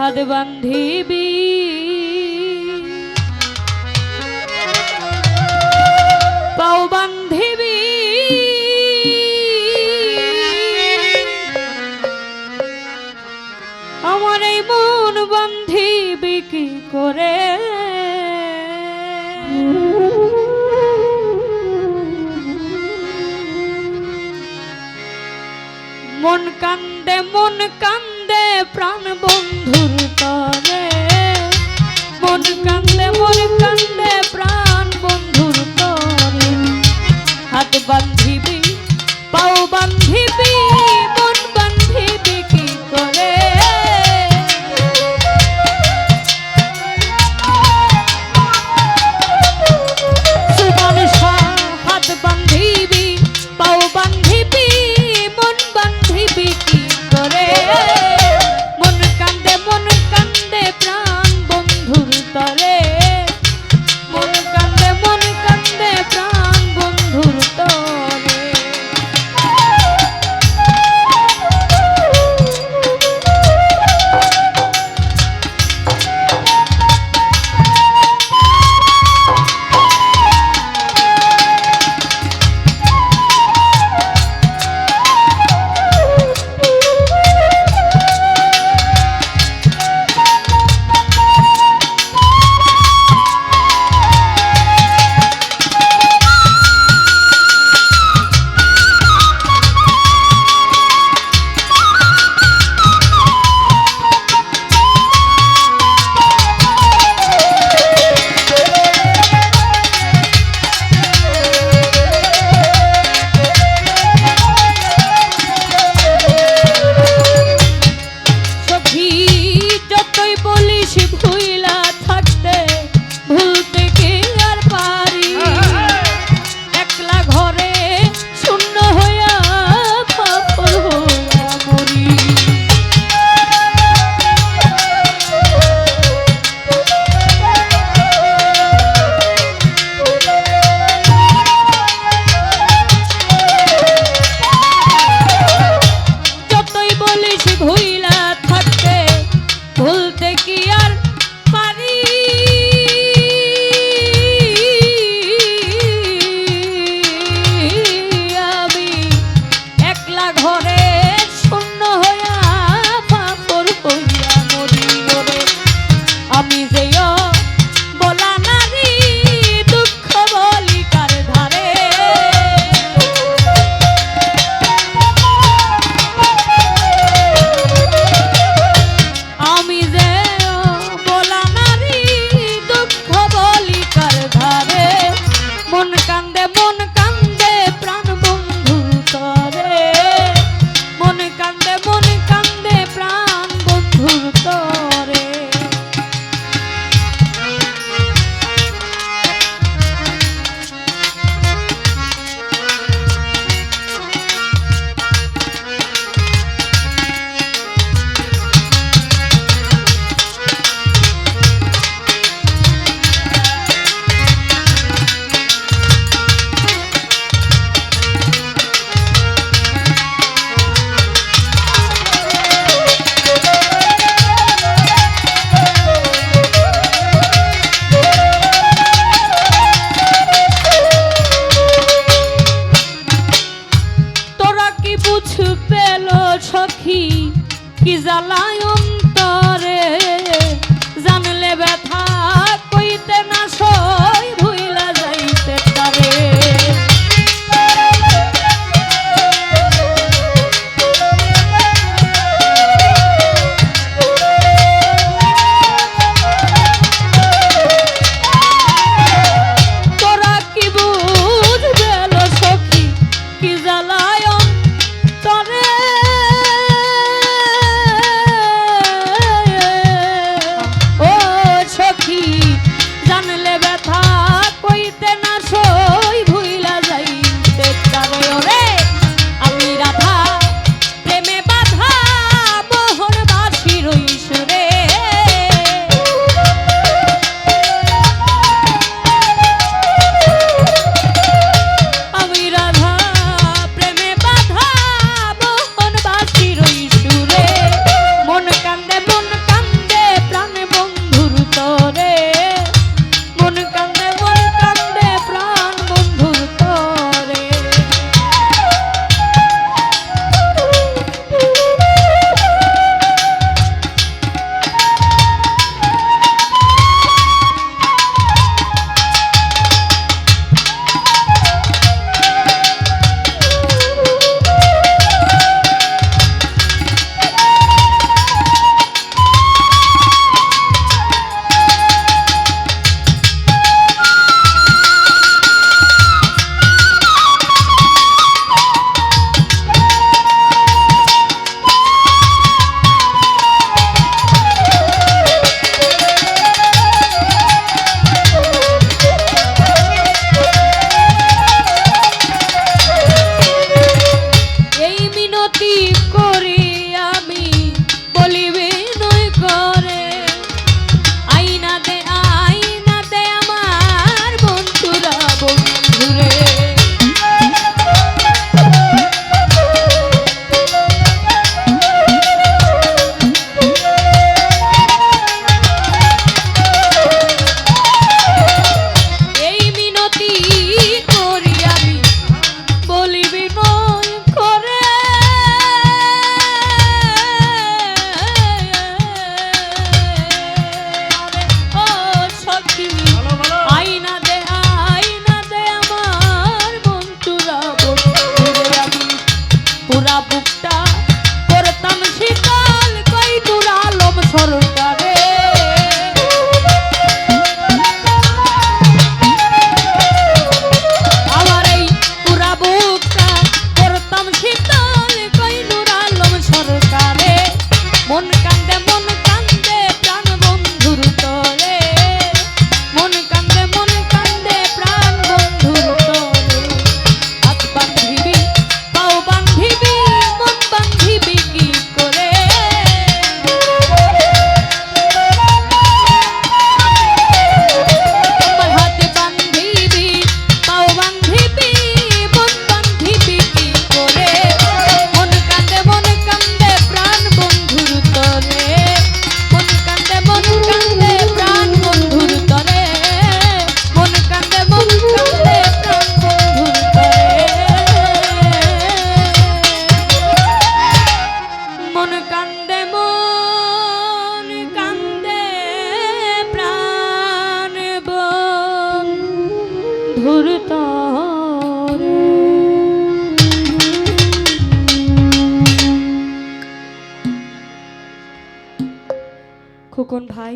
ফাঁদ বান্ধিবি। পাও বান্ধিবি। আমার এই মন বান্ধিবি কি করে? মন কান্দে মন কান্দে। প্রাণ বন্ধুর তরে। পেল সখী কি জ্বালায় খোকন ভাই?